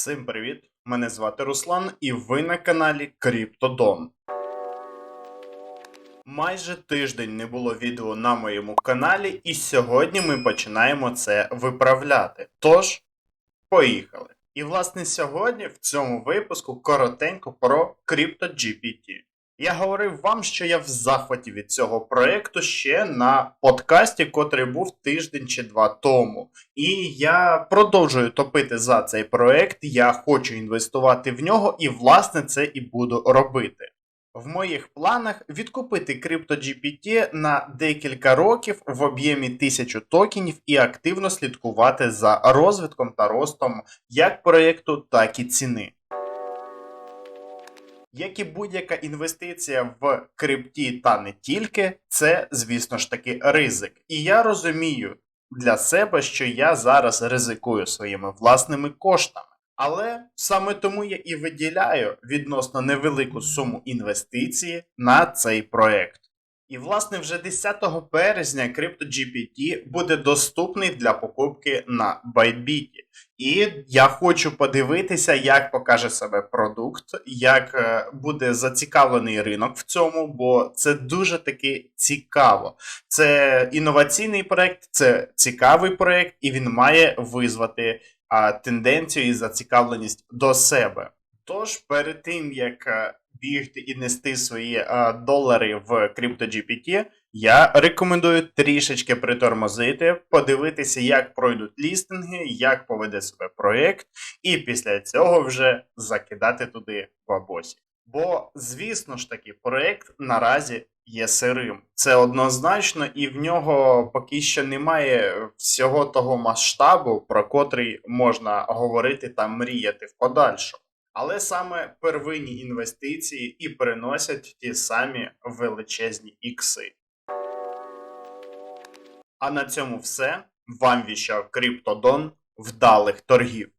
Всім привіт! Мене звати Руслан, і ви на каналі Криптодон. Майже тиждень не було відео на моєму каналі, і сьогодні ми починаємо це виправляти. Тож, поїхали! І власне сьогодні в цьому випуску коротенько про CryptoGPT. Я говорив вам, що я в захваті від цього проекту ще на подкасті, котрий був тиждень чи два тому. І я продовжую топити за цей проект. Я хочу інвестувати в нього, і власне це і буду робити. В моїх планах відкупити CryptoGPT на декілька років в об'ємі 1000 токенів і активно слідкувати за розвитком та ростом як проєкту, так і ціни. Як і будь-яка інвестиція в крипті та не тільки, це, звісно ж таки, ризик. І я розумію для себе, що я зараз ризикую своїми власними коштами. Але саме тому я і виділяю відносно невелику суму інвестиції на цей проект. І, власне, вже 10 березня CryptoGPT буде доступний для покупки на ByteBit. І я хочу подивитися, як покаже себе продукт, як е, буде зацікавлений ринок в цьому, бо це дуже таки цікаво. Це інноваційний проект, це цікавий проект, і він має визвати а, тенденцію і зацікавленість до себе. Тож, перед тим як е, бігти і нести свої е, долари в CryptoGPT, я рекомендую трішечки притормозити, подивитися, як пройдуть лістинги, як поведе себе проєкт, і після цього вже закидати туди бабосі. Бо, звісно ж таки, проєкт наразі є сирим. Це однозначно, і в нього поки що немає всього того масштабу, про котрий можна говорити та мріяти в подальшому. Але саме первинні інвестиції і приносять ті самі величезні ікси. А на цьому все. Вам віщав Криптодон. Вдалих торгів.